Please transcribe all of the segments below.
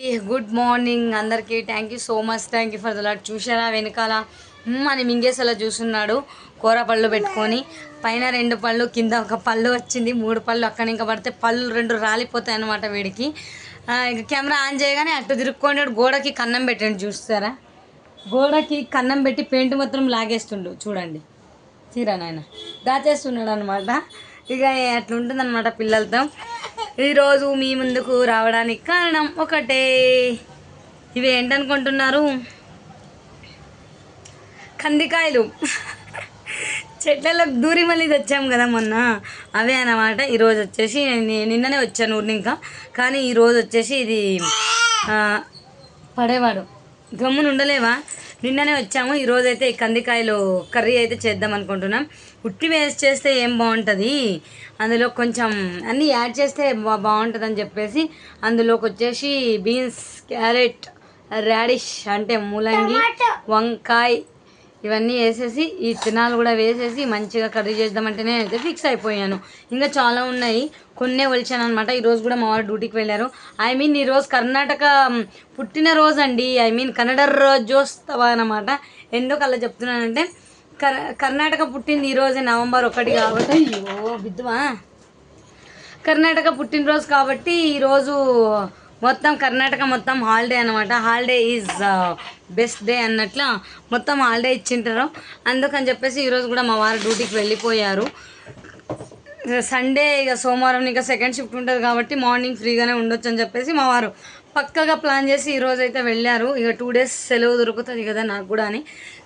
Good morning అందరికీ. Thank you so much thank you for the lot చూసారా వెనకాల? అని మింగేసేలా చూస్తున్నాడు. కూర పళ్ళు పెట్టుకొని. పైన రెండు పళ్ళు కింద ఒక పళ్ళు వచ్చింది. మూడు పళ్ళు అక్కడ ఇంకా పడితే పళ్ళు రెండు రాలిపోతాయి అన్నమాట వీడికి. ఇక కెమెరా ఆన్ చేయగానే అటు తిరుక్కొని గోడకి కన్నం పెట్టండి చూస్తారా? గోడకి కన్నం పెట్టి పెయింట్ మాత్రం లాగేస్తుండు. చూడండి. తీరా నాయన? దాచేస్తున్నాడు అనమాట ఇక అట్లుంటుంది అనమాట పిల్లలతో ఈరోజు మీ ముందుకు రావడానికి కారణం ఒకటే. ఇవి ఏంటనుకుంటున్నారు? కందికాయలు. చెట్లలో దూరి మళ్ళీ తెచ్చాం కదా మొన్న. అవే అన్నమాట. ఈరోజు వచ్చేసి నిన్ననే వచ్చాను ఊరిని ఇంకా కానీ ఈరోజు వచ్చేసి ఇది పడేవాడు. గమ్మున ఉండలేవా నిన్ననే వచ్చాము. ఈరోజు అయితే ఈ కందికాయలు కర్రీ అయితే చేద్దాం అనుకుంటున్నాం. ఉట్టి వేస్ట్ చేస్తే ఏం బాగుంటుంది? అందులో కొంచెం అన్నీ యాడ్ చేస్తే బాగుంటుంది అని చెప్పేసి అందులోకి వచ్చేసి బీన్స్ క్యారెట్ రాడిష్ అంటే ములంగి వంకాయ ఇవన్నీ వేసేసి ఈ తినాలు కూడా వేసేసి మంచిగా కర్రీ చేద్దామంటే నేనైతే ఫిక్స్ అయిపోయాను. ఇంకా చాలా ఉన్నాయి. కొన్నే ఒలిచాను అనమాట ఈరోజు కూడా మా వారు డ్యూటీకి వెళ్ళారు. ఐ మీన్ ఈరోజు కర్ణాటక పుట్టినరోజు అండి ఐ మీన్ కన్నడ రోజోత్సవ అనమాట ఎందుకు అలా చెప్తున్నానంటే కర్ కర్ణాటక పుట్టింది ఈరోజే నవంబర్ ఒకటి కాబట్టి అయ్యో బిద్దువా కర్ణాటక పుట్టినరోజు కాబట్టి ఈరోజు మొత్తం కర్ణాటక మొత్తం హాలిడే అనమాట హాలిడే ఈజ్ బెస్ట్ డే అన్నట్లు మొత్తం హాలిడే ఇచ్చింటారు. అందుకని చెప్పేసి ఈరోజు కూడా మా వారు డ్యూటీకి వెళ్ళిపోయారు. సండే ఇక సోమవారం ఇంకా సెకండ్ షిఫ్ట్ ఉంటుంది కాబట్టి మార్నింగ్ ఫ్రీగానే ఉండొచ్చు అని చెప్పేసి మా వారు పక్కగా ప్లాన్ చేసి ఈరోజు అయితే వెళ్ళారు. ఇక టూ డేస్ సెలవు దొరుకుతుంది కదా నాకు కూడా అని.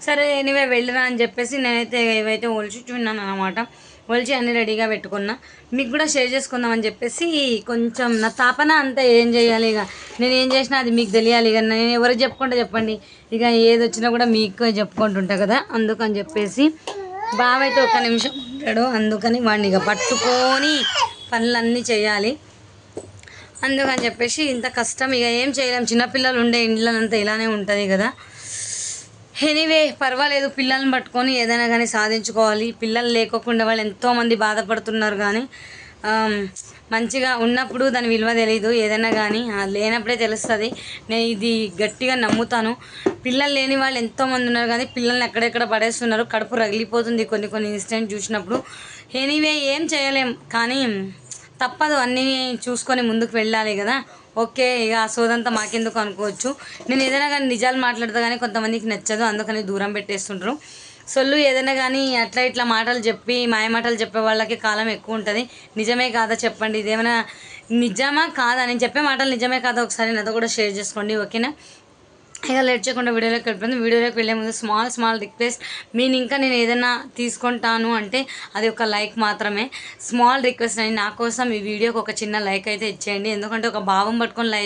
సరే ఎనివే వెళ్ళరా అని చెప్పేసి నేనైతే ఇవైతే ఒలిచుచున్నాను అనమాట ఒలిచి అన్ని రెడీగా పెట్టుకున్నా. మీకు కూడా షేర్ చేసుకుందామని చెప్పేసి కొంచెం నా తాపన అంతా ఏం చేయాలి ఇక? నేను ఏం చేసినా అది మీకు తెలియాలి ఇక. నేను ఎవరికి చెప్పుకుంటే చెప్పండి. ఇక ఏది వచ్చినా కూడా మీకు చెప్పుకుంటుంటా కదా? అందుకని చెప్పేసి బావ అయితే నిమిషం ఉంటాడు. అందుకని వాడిని ఇక పట్టుకొని పనులన్నీ చేయాలి. అందుకని చెప్పేసి ఇంత కష్టం ఇక ఏం చేయలేం. చిన్నపిల్లలు ఉండే ఇండ్లంతా ఇలానే ఉంటుంది కదా? ఎనీవే పర్వాలేదు పిల్లల్ని పట్టుకొని ఏదైనా కానీ సాధించుకోవాలి. పిల్లలు లేకోకుండా వాళ్ళు ఎంతోమంది బాధపడుతున్నారు కానీ మంచిగా ఉన్నప్పుడు దాని విలువ తెలియదు ఏదైనా కానీ లేనప్పుడే తెలుస్తుంది. నేను ఇది గట్టిగా నమ్ముతాను. పిల్లలు లేని వాళ్ళు ఎంతోమంది ఉన్నారు కానీ పిల్లల్ని ఎక్కడెక్కడ పడేస్తున్నారు? కడుపు రగిలిపోతుంది కొన్ని కొన్ని ఇన్సిడెంట్ చూసినప్పుడు. ఎనీవే ఏం చేయలేం. కానీ తప్పదు అన్నీ చూసుకొని ముందుకు వెళ్ళాలి కదా. ఓకే ఇక సోదంతా మాకెందుకు అనుకోవచ్చు. నేను ఏదైనా కానీ నిజాలు మాట్లాడతా కానీ కొంతమందికి నచ్చదు అందుకని దూరం పెట్టేస్తుంటారు సొల్లు ఏదైనా కానీ అట్లా ఇట్లా మాటలు చెప్పి మాయ మాటలు చెప్పే వాళ్ళకి కాలం ఎక్కువ ఉంటుంది. నిజమే కాదా చెప్పండి. ఇదేమైనా నిజమా కాదా? నేను చెప్పే మాటలు నిజమే కాదా? ఒకసారి నాతో కూడా షేర్ చేసుకోండి ఓకేనా? ఇక లేట్ చేయకుండా వీడియోలోకి వెళ్ళిపోయింది. వీడియోలోకి వెళ్ళే ముందు స్మాల్ స్మాల్ రిక్వెస్ట్ మీరు ఇంకా నేను ఏదైనా తీసుకుంటాను అంటే అది ఒక లైక్ మాత్రమే. స్మాల్ రిక్వెస్ట్ అని నా కోసం ఈ వీడియోకి ఒక చిన్న లైక్ అయితే ఇచ్చేయండి. ఎందుకంటే ఒక భావం పట్టుకొని లై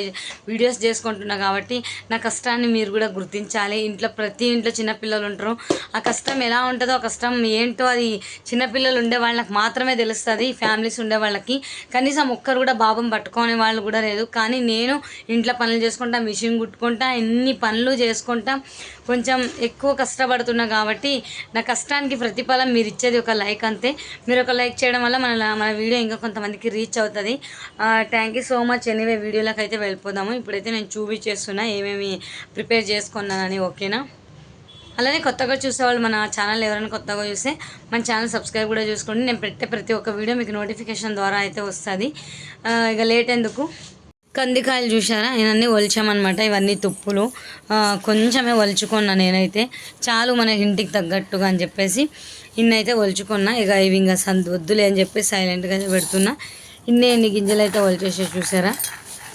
వీడియోస్ చేసుకుంటున్నా కాబట్టి నా కష్టాన్ని మీరు కూడా గుర్తించాలి. ఇంట్లో ప్రతి ఇంట్లో చిన్నపిల్లలు ఉంటారు. ఆ కష్టం ఎలా ఉంటుందో ఆ కష్టం ఏంటో అది చిన్నపిల్లలు ఉండే వాళ్ళకి మాత్రమే తెలుస్తుంది. ఫ్యామిలీస్ ఉండే వాళ్ళకి. కనీసం ఒక్కరు కూడా భావం పట్టుకునే వాళ్ళు కూడా లేదు. కానీ నేను ఇంట్లో పనులు చేసుకుంటా మిషన్ కుట్టుకుంటా ఎన్ని పనులు చేసుకుంటా. కొంచెం ఎక్కువ కష్టపడుతున్నా కాబట్టి నా కష్టానికి ప్రతిఫలం మీరు ఇచ్చేది ఒక లైక్ అంతే. మీరు ఒక లైక్ చేయడం వల్ల మన మన వీడియో ఇంకా కొంతమందికి రీచ్ అవుతుంది. Thank you so much. Anyway వీడియోలోకి అయితే వెళ్ళిపోదాము. ఇప్పుడైతే నేను చూపించేస్తున్నా ఏమేమి ప్రిపేర్ చేసుకున్నానని ఓకేనా? అలానే కొత్తగా చూసేవాళ్ళు మన ఛానల్ ఎవరైనా కొత్తగా చూస్తే మన ఛానల్ సబ్స్క్రైబ్ కూడా చూసుకోండి. నేను పెట్టే ప్రతి ఒక్క వీడియో మీకు నోటిఫికేషన్ ద్వారా అయితే వస్తుంది. ఇక లేట్ ఎందుకు? కందికాయలు చూసారా ఇవన్నీ ఒలిచామన్నమాట ఇవన్నీ తుప్పులు. కొంచెమే ఒలుచుకున్నా నేనైతే. చాలు మన ఇంటికి తగ్గట్టుగా అని చెప్పేసి ఇన్నైతే ఒలుచుకున్నా. ఇక ఇవి ఇంకా సందు వద్దులే అని చెప్పేసి సైలెంట్గా పెడుతున్నా. ఇన్ని ఎన్ని గింజలు అయితే ఒలిచేసి చూసారా?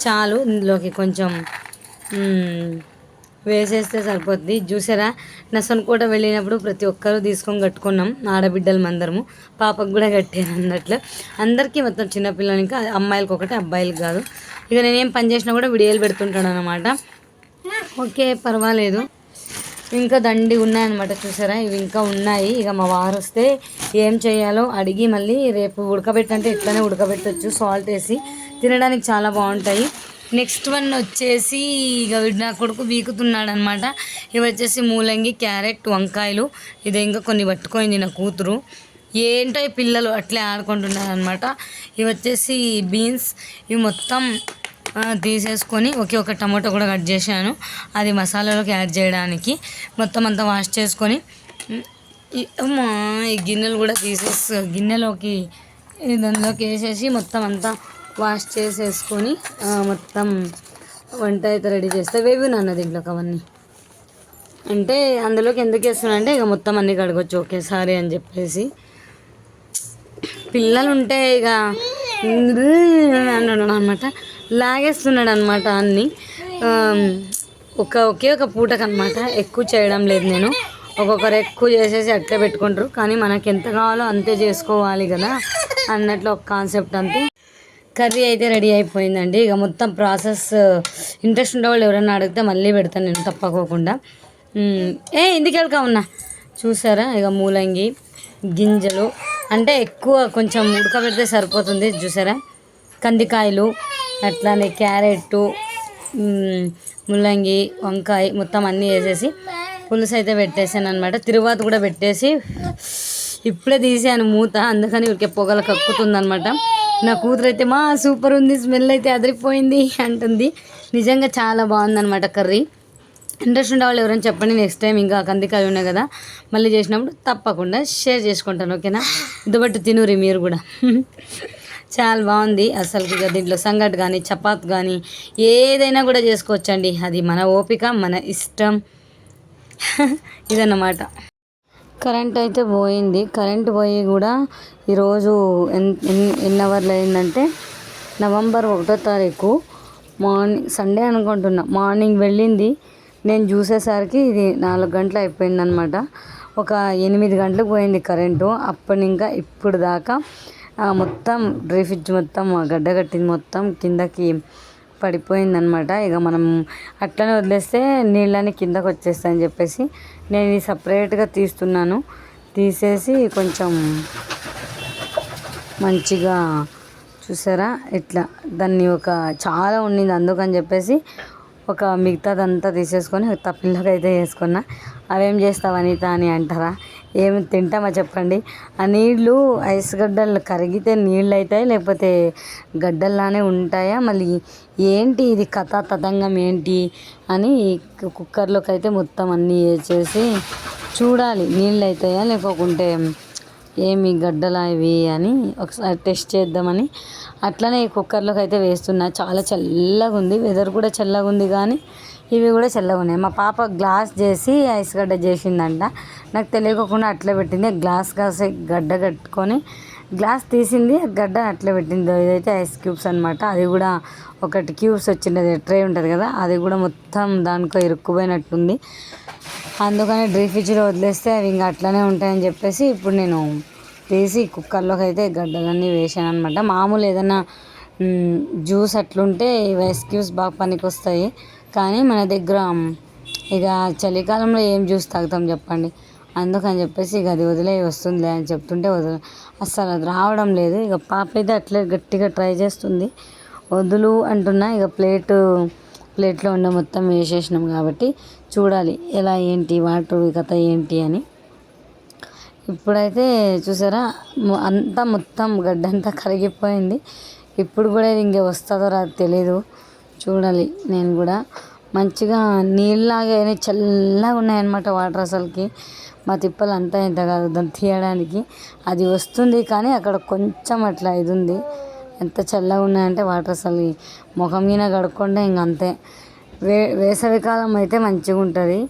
చాలు ఇందులోకి కొంచెం వేసేస్తే సరిపోద్ది. చూసారా? నసన్ కూడా వెళ్ళినప్పుడు ప్రతి ఒక్కరూ తీసుకొని కట్టుకున్నాం. ఆడబిడ్డలు అందరము పాపకు కూడా కట్టాను అన్నట్లు. అందరికీ మొత్తం చిన్నపిల్లలకి ఇంకా అమ్మాయిలకు ఒకటి అబ్బాయిలకు కాదు. ఇక నేనేం పని చేసినా కూడా వీడియోలు పెడుతుంటాను అనమాట ఓకే పర్వాలేదు. ఇంకా దండి ఉన్నాయన్నమాట చూసారా? ఇవి ఇంకా ఉన్నాయి. ఇక మా వారు వస్తే ఏం చేయాలో అడిగి మళ్ళీ రేపు ఉడకబెట్టంటే ఇట్లానే ఉడకబెట్టచ్చు. సాల్ట్ వేసి తినడానికి చాలా బాగుంటాయి. నెక్స్ట్ వన్ వచ్చేసి ఇక నా కొడుకు వీకుతున్నాడు అనమాట ఇవి వచ్చేసి మూలంగి క్యారెట్ వంకాయలు. ఇది ఇంకా కొన్ని పట్టుకోయింది నా కూతురు. ఏంటో ఈ పిల్లలు అట్లే ఆడుకుంటున్నారు అనమాట ఇవి వచ్చేసి బీన్స్ ఇవి మొత్తం తీసేసుకొని ఒకే ఒక టమాటో కూడా కట్ చేశాను. అది మసాలాలోకి యాడ్ చేయడానికి. మొత్తం అంతా వాష్ చేసుకొని ఈ- గిన్నెలు కూడా తీసేసి గిన్నెలోకి దానిలోకి వేసేసి మొత్తం అంతా వాష్ చేసేసుకొని మొత్తం వంట అయితే రెడీ చేస్తే. వేవి నాన్న దీంట్లోకి అవన్నీ. అంటే అందులోకి ఎందుకు వేస్తున్నా అంటే ఇక మొత్తం అన్ని కడగొచ్చు ఒకేసారి అని చెప్పేసి. పిల్లలు ఉంటే ఇక అంటున్నాడు అనమాట లాగేస్తున్నాడు అనమాట అన్ని. ఒక ఒకే ఒక పూటకనమాట ఎక్కువ చేయడం లేదు నేను. ఒక్కొక్కరు ఎక్కువ చేసేసి అట్లే పెట్టుకుంటారు. కానీ మనకి ఎంత కావాలో అంతే చేసుకోవాలి కదా అన్నట్లు ఒక కాన్సెప్ట్ అంతే. కర్రీ అయితే రెడీ అయిపోయిందండి. ఇక మొత్తం ప్రాసెస్ ఇంట్రెస్ట్ ఉండే వాళ్ళు ఎవరైనా అడిగితే మళ్ళీ పెడతాను నేను తప్పకోకుండా. ఏ ఇందుకు వెళ్తా ఉన్నా చూసారా? ఇక మూలంగి గింజలు అంటే ఎక్కువ కొంచెం ఉడకబెడితే సరిపోతుంది. చూసారా? కందికాయలు అట్లానే క్యారెట్ ముల్లంగి వంకాయ మొత్తం అన్నీ వేసేసి పులుసు అయితే పెట్టేసాను అనమాట తిరువాత కూడా పెట్టేసి ఇప్పుడే తీసాను మూత అందుకని ఊరికే పొగలు కక్కుతుంది అనమాట నా కూతురు అయితే మా సూపర్ ఉంది స్మెల్ అయితే అదిరిపోయింది అంటుంది. నిజంగా చాలా బాగుందన్నమాట కర్రీ. ఇంట్రెస్ట్ ఉండే వాళ్ళు ఎవరైనా చెప్పండి నెక్స్ట్ టైం ఇంకా కందికాయలు ఉన్నాయి కదా మళ్ళీ చేసినప్పుడు తప్పకుండా షేర్ చేసుకుంటాను ఓకేనా? ఇదొబట్టి తినూరి మీరు కూడా. చాలా బాగుంది అసలు ఇక దీంట్లో సంగటి కానీ చపాత్ కానీ ఏదైనా కూడా చేసుకోవచ్చండి. అది మన ఓపిక మన ఇష్టం. ఇదన్నమాట. కరెంట్ అయితే పోయింది. కరెంట్ పోయి కూడా ఈరోజు ఎన్ ఎన్ని ఎన్ని అవర్లు అయిందంటే నవంబర్ ఒకటో తారీఖు మార్నింగ్ సండే అనుకుంటున్నా. మార్నింగ్ వెళ్ళింది. నేను చూసేసరికి ఇది నాలుగు గంటలు అయిపోయిందనమాట ఒక ఎనిమిది గంటలకు పోయింది కరెంటు. అప్పటి ఇంకా ఇప్పుడు దాకా మొత్తం డ్రై ఫ్రిడ్జ్ మొత్తం గడ్డ కట్టింది మొత్తం కిందకి పడిపోయిందనమాట. ఇక మనం అట్లనే వదిలేస్తే నీళ్ళని కిందకు వచ్చేస్తాయని చెప్పేసి నేను ఇది సపరేట్గా తీస్తున్నాను. తీసేసి కొంచెం మంచిగా చూసారా? ఇట్లా దాన్ని ఒక చాలా ఉండింది అందుకని చెప్పేసి ఒక మిగతాదంతా తీసేసుకొని ఒక తప్పిల్లోకి అయితే వేసుకున్నా. అవేం చేస్తావు అనిత అని అంటారా? ఏమి తింటామా చెప్పండి? ఆ నీళ్ళు ఐస్ గడ్డలు కరిగితే నీళ్ళు అవుతాయి లేకపోతే గడ్డల్లానే ఉంటాయా? మళ్ళీ ఏంటి ఇది కథ తతంగం ఏంటి అని కుక్కర్లోకి అయితే మొత్తం అన్నీ వేసేసి చూడాలి నీళ్ళు అవుతాయా లేకపోతే ఏమి గడ్డలా ఇవి అని ఒకసారి టెస్ట్ చేద్దామని అట్లనే ఈ కుక్కర్లోకి అయితే వేస్తున్నా. చాలా చల్లగా ఉంది వెదర్ కూడా చల్లగా ఉంది కానీ ఇవి కూడా చల్లగా ఉన్నాయి. మా పాప గ్లాస్ చేసి ఐస్ గడ్డ చేసిందంట. నాకు తెలియకుండా అట్లే పెట్టింది. గ్లాస్ కాసే గడ్డ కట్టుకొని గ్లాస్ తీసింది. గడ్డ అట్లే పెట్టింది. ఇదైతే ఐస్ క్యూబ్స్ అనమాట అది కూడా ఒకటి క్యూబ్స్ వచ్చింది ట్రే ఉంటుంది కదా అది కూడా మొత్తం దానికో ఇరుక్కుపోయినట్టుంది. అందుకని డ్రీ ఫ్రిడ్జ్లో వదిలేస్తే అవి ఇంకా అట్లనే ఉంటాయని చెప్పేసి ఇప్పుడు నేను తీసి కుక్కర్లోకి అయితే గడ్డలన్నీ వేసాను అనమాట మామూలు ఏదైనా జ్యూస్ అట్లుంటే ఐస్ క్యూబ్స్ బాగా పనికి వస్తాయి కానీ మన దగ్గర ఇక చలికాలంలో ఏం జ్యూస్ తాగుతాం చెప్పండి. అందుకని చెప్పేసి ఇక అది వదిలే వస్తుందిలే అని చెప్తుంటే వదిలే. అస్సలు అది రావడం లేదు. ఇక పాప అయితే అట్లే గట్టిగా ట్రై చేస్తుంది. వదులు అంటున్నా ఇక ప్లేటు ప్లేట్లో ఉండే మొత్తం వేసేసినాం కాబట్టి చూడాలి ఎలా ఏంటి వాటర్ కథ ఏంటి అని. ఇప్పుడైతే చూసారా అంతా మొత్తం గడ్డంతా కరిగిపోయింది. ఇప్పుడు కూడా ఇది ఇంకే వస్తుందో రాదు తెలీదు. చూడాలి. నేను కూడా మంచిగా నీళ్ళలాగా చల్లగా ఉన్నాయన్నమాట వాటర్ అసలుకి. మా తిప్పలు అంతా ఇంత కాదు దాన్ని తీయడానికి. అది వస్తుంది కానీ అక్కడ కొంచెం అట్లా ఇది ఉంది. ఎంత చల్లగా ఉన్నాయంటే వాటర్ అసలు ముఖం మీద కడుక్కుంటే ఇంక అంతే. వే వేసవికాలం అయితే మంచిగా ఉంటుంది.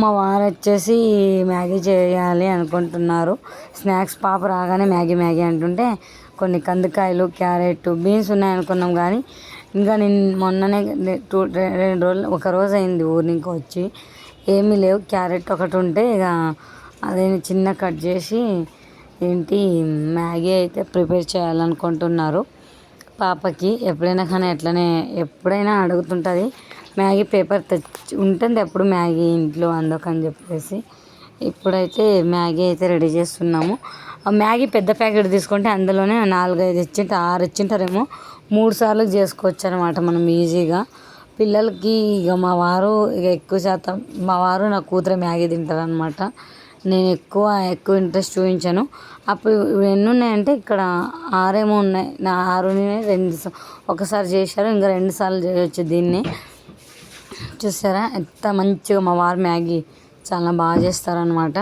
మా వారు వచ్చేసి మ్యాగీ చేయాలి అనుకుంటున్నారు. స్నాక్స్ పాప రాగానే మ్యాగీ మ్యాగీ అంటుంటే కొన్ని కందికాయలు క్యారెట్ బీన్స్ ఉన్నాయనుకున్నాం కానీ ఇంకా నేను మొన్ననే టూ రెండు రోజులు ఒక రోజు అయింది ఊరి నుంచి వచ్చి. ఏమీ లేవు క్యారెట్ ఒకటి ఉంటే ఇక అదే చిన్న కట్ చేసి ఏంటి మ్యాగీ అయితే ప్రిపేర్ చేయాలనుకుంటున్నారు. పాపకి ఎప్పుడైనా కానీ అట్లనే ఎప్పుడైనా అడుగుతుంటుంది మ్యాగీ పేపర్ తెచ్చి ఉంటుంది ఎప్పుడు మ్యాగీ ఇంట్లో అందుకని చెప్పేసి. ఇప్పుడైతే మ్యాగీ అయితే రెడీ చేస్తున్నాము. ఆ మ్యాగీ పెద్ద ప్యాకెట్ తీసుకుంటే అందులోనే నాలుగైదు ఇచ్చింటే ఆరు ఇచ్చింటారేమో. మూడు సార్లు చేసుకోవచ్చు అనమాట మనం ఈజీగా. పిల్లలకి ఇక మా వారు ఇక ఎక్కువ శాతం మా వారు నా కూతురు మ్యాగీ తింటారు అనమాట నేను ఎక్కువ ఎక్కువ ఇంట్రెస్ట్ చూపించాను. అప్పుడు ఎన్ని ఉన్నాయంటే ఇక్కడ ఆరేమో ఉన్నాయి. నా ఆరుని రెండు ఒకసారి చేశారు ఇంకా రెండు సార్లు చేయొచ్చు దీన్ని. చూసారా? ఎంత మంచిగా మా వారు మ్యాగీ చాలా బాగా చేస్తారనమాట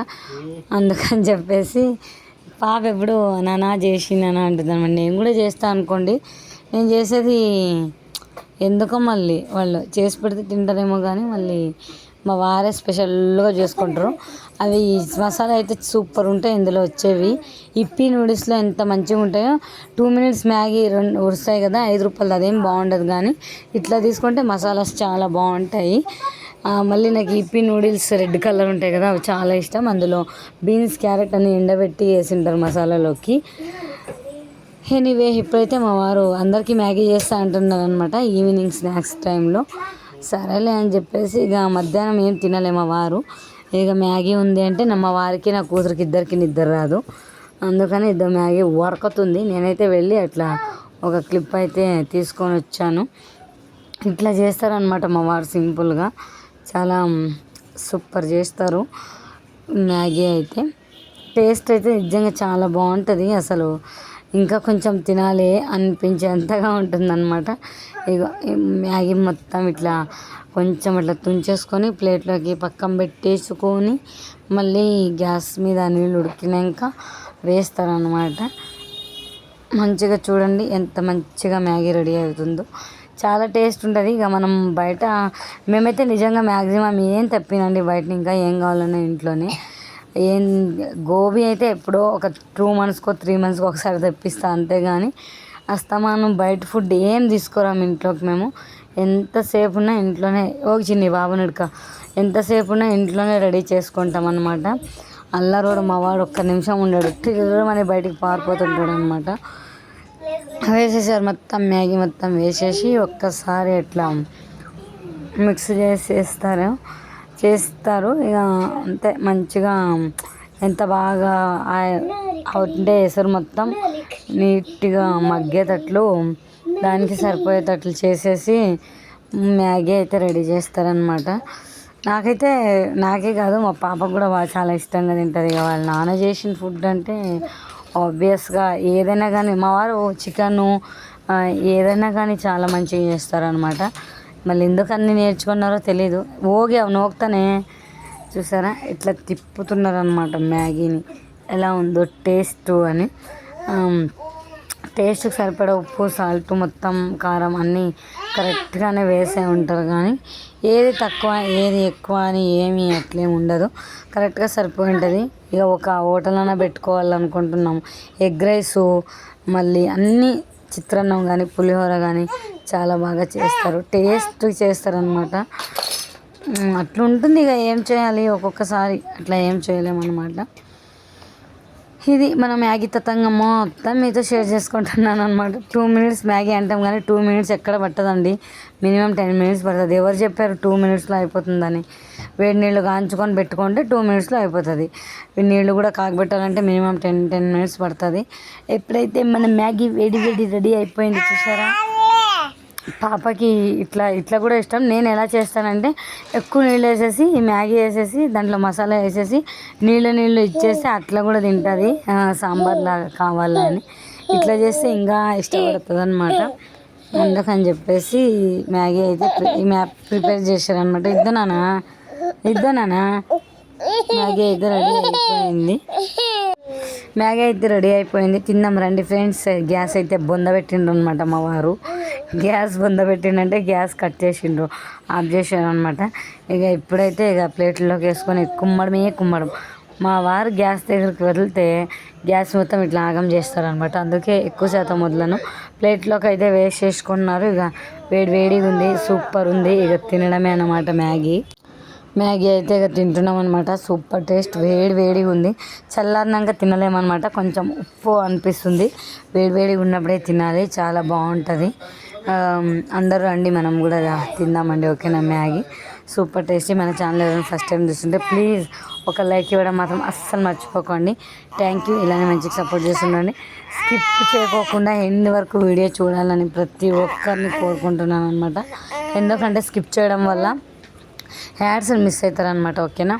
అందుకని చెప్పేసి పాప ఎప్పుడు నానా చేసిందని అంటుందన్నమాట. నేను కూడా చేస్తాను అనుకోండి. నేను చేసేది ఎందుకో మళ్ళీ వాళ్ళు చేసి పెడితే తింటారేమో కానీ మళ్ళీ మా వారే స్పెషల్గా చేసుకుంటారు. అవి మసాలా అయితే సూపర్ ఉంటాయి ఇందులో వచ్చేవి. ఇప్పి నూడిల్స్లో ఎంత మంచిగా ఉంటాయో టూ మినిట్స్ మ్యాగీ రెండు ఉడుస్తాయి కదా ఐదు రూపాయలు అదేం బాగుండదు కానీ ఇట్లా తీసుకుంటే మసాలాస్ చాలా బాగుంటాయి. మళ్ళీ నాకు ఇప్పి నూడిల్స్ రెడ్ కలర్ ఉంటాయి కదా అవి చాలా ఇష్టం. అందులో బీన్స్ క్యారెట్ అని ఎండబెట్టి వేసింటారు మసాలాలోకి. ఎనీవే ఇప్పుడైతే మా వారు అందరికీ మ్యాగీ చేస్తా అంటున్నారు అనమాట ఈవినింగ్ స్నాక్స్ టైంలో సరేలే అని చెప్పేసి ఇక మధ్యాహ్నం ఏం తినలే మా వారు. ఇక మ్యాగీ ఉంది అంటే నా మా వారికి నా కూతురికి ఇద్దరికి నిద్ర రాదు. అందుకని ఇద్దరు మ్యాగీ ఉరకతుంది. నేనైతే వెళ్ళి అట్లా ఒక క్లిప్ అయితే తీసుకొని వచ్చాను. ఇట్లా చేస్తారనమాట మా వారు సింపుల్గా చాలా సూపర్ చేస్తారు మ్యాగీ అయితే. టేస్ట్ అయితే నిజంగా చాలా బాగుంటుంది. అసలు ఇంకా కొంచెం తినాలి అనిపించేంతగా ఉంటుందన్నమాట. ఇక మ్యాగీ మొత్తం ఇట్లా కొంచెం ఇట్లా తుంచేసుకొని ప్లేట్లోకి పక్కన పెట్టేసుకొని మళ్ళీ గ్యాస్ మీద నీళ్ళు ఉడికినాక వేస్తారనమాట మంచిగా చూడండి ఎంత మంచిగా మ్యాగీ రెడీ అవుతుందో. చాలా టేస్ట్ ఉంటుంది. ఇక మనం బయట మేమైతే నిజంగా మ్యాక్సిమం ఏం తప్పినండి బయట ఇంకా ఏం కావాలన్నా ఇంట్లోనే. ఏం గోబీ అయితే ఎప్పుడో ఒక టూ మంత్స్కో త్రీ మంత్స్కో ఒకసారి తెప్పిస్తా అంతేగాని అస్తమానం బయట ఫుడ్ ఏం తీసుకురాము ఇంట్లోకి మేము. ఎంతసేపు ఉన్నా ఇంట్లోనే ఓ చిన్ని బాబు నడుక ఎంతసేపు ఉన్నా ఇంట్లోనే రెడీ చేసుకుంటాం అనమాట అల్లరోడు మా వాడు ఒక్క నిమిషం ఉండడు తిరగమని బయటికి పారిపోతుంటాడు అనమాట వేసేసారు మొత్తం మ్యాగీ మొత్తం వేసేసి ఒక్కసారి ఎట్లా మిక్స్ చేసేస్తారు. చేస్తారు. ఇక అంతే మంచిగా ఎంత బాగా ఆ- అంటే ఎసరు మొత్తం. నీట్గా మగ్గేటట్లు దానికి సరిపోయేటట్లు చేసేసి మ్యాగీ అయితే రెడీ చేస్తారనమాట నాకైతే నాకే కాదు మా పాపకు కూడా బాగా చాలా ఇష్టంగా తింటుంది. ఇక వాళ్ళ నాన్న చేసిన ఫుడ్ అంటే ఆబ్వియస్గా ఏదైనా కానీ మా వారు చికెను ఏదైనా కానీ చాలా మంచిగా చేస్తారనమాట మళ్ళీ ఎందుకు అన్ని నేర్చుకున్నారో తెలీదు. ఓగే అవి చూసారా? ఇట్లా తిప్పుతున్నారు అనమాట మ్యాగీని. ఎలా ఉందో టేస్ట్ అని. టేస్ట్కి సరిపడా ఉప్పు సాల్ట్ మొత్తం కారం అన్నీ కరెక్ట్గానే వేసే ఉంటారు కానీ ఏది తక్కువ ఏది ఎక్కువ అని ఏమి అట్లేం ఉండదు. కరెక్ట్గా సరిపోయి ఉంటుంది. ఇక ఒక హోటల్ పెట్టుకోవాలనుకుంటున్నాం. ఎగ్ రైసు మళ్ళీ అన్నీ చిత్రాన్నం కానీ పులిహోర కానీ చాలా బాగా చేస్తారు. టేస్ట్ చేస్తారనమాట అట్లా ఉంటుంది ఇక ఏం చేయాలి? ఒక్కొక్కసారి అట్లా ఏం చేయలేమన్నమాట. ఇది మన మ్యాగీ తతంగం మొత్తం మీతో షేర్ చేసుకుంటున్నాను అనమాట టూ మినిట్స్ మ్యాగీ అంటాం కానీ టూ మినిట్స్ ఎక్కడ పట్టదండి. మినిమం టెన్ మినిట్స్ పడుతుంది. ఎవరు చెప్పారు టూ మినిట్స్లో అయిపోతుందని? వేడి నీళ్ళు కాంచుకొని పెట్టుకుంటే టూ మినిట్స్లో అయిపోతుంది. నీళ్ళు కూడా కాగబెట్టాలంటే మినిమం టెన్ టెన్ మినిట్స్ పడుతుంది. ఎప్పుడైతే మన మ్యాగీ వేడి వేడి రెడీ అయిపోయింది చూసారా? పాపకి ఇట్లా ఇట్లా కూడా ఇష్టం. నేను ఎలా చేస్తానంటే ఎక్కువ నీళ్ళు వేసేసి మ్యాగీ వేసేసి దాంట్లో మసాలా వేసేసి నీళ్ళు నీళ్ళు ఇచ్చేసి అట్లా కూడా తింటుంది. సాంబార్ లాగా కావాలని. ఇట్లా చేస్తే ఇంకా ఇష్టపడుతుంది అనమాట అందుకని చెప్పేసి మ్యాగీ అయితే ఈ మ్యాప్ ప్రిపేర్ చేశారనమాట ఇద్దనానా ఇద్దనానా మ్యాగీ అయితే రెడీ అయిపోయింది. మ్యాగీ అయితే రెడీ అయిపోయింది. తిన్నాం రండి ఫ్రెండ్స్. గ్యాస్ అయితే బొంద పెట్టిండ్రు అనమాట మా వారు. గ్యాస్ బొంద పెట్టిండంటే గ్యాస్ కట్ చేసిండ్రు. ఆఫ్ చేసారు అనమాట ఇక ఇప్పుడైతే ఇక ప్లేట్లోకి వేసుకొని కుమ్మడమే కుమ్మడం. మా వారు గ్యాస్ దగ్గరికి వదిలితే గ్యాస్ మొత్తం ఇట్లా ఆగం చేస్తారనమాట అందుకే ఎక్కువ శాతం వదలను. ప్లేట్లోకి అయితే వేస్ట్ చేసుకున్నారు. ఇక వేడి వేడిగా ఉంది. సూపర్ ఉంది. ఇక తినడమే అనమాట మ్యాగీ. మ్యాగీ అయితే ఇక తింటున్నాం అనమాట సూపర్ టేస్ట్ వేడి వేడిగా ఉంది. చల్లారినాక తినలేమన్నమాట. కొంచెం ఉప్పు అనిపిస్తుంది. వేడి వేడిగా ఉన్నప్పుడే తినాలి. చాలా బాగుంటుంది. అందరూ రండి మనం కూడా తిందామండి. ఓకేనా మ్యాగీ? Super tasty. మన ఛానల్ ఎవరైనా ఫస్ట్ టైం చూస్తుంటే ప్లీజ్ ఒక లైక్ ఇవ్వడం మాత్రం అస్సలు మర్చిపోకండి. Thank you. ఇలానే మంచిగా సపోర్ట్ చేస్తుండండి. స్కిప్ చేయకోకుండా ఎన్ని వరకు వీడియో చూడాలని ప్రతి ఒక్కరిని కోరుకుంటున్నాను అనమాట ఎందుకంటే స్కిప్ చేయడం వల్ల యాడ్స్ మిస్ అవుతారనమాట ఓకేనా?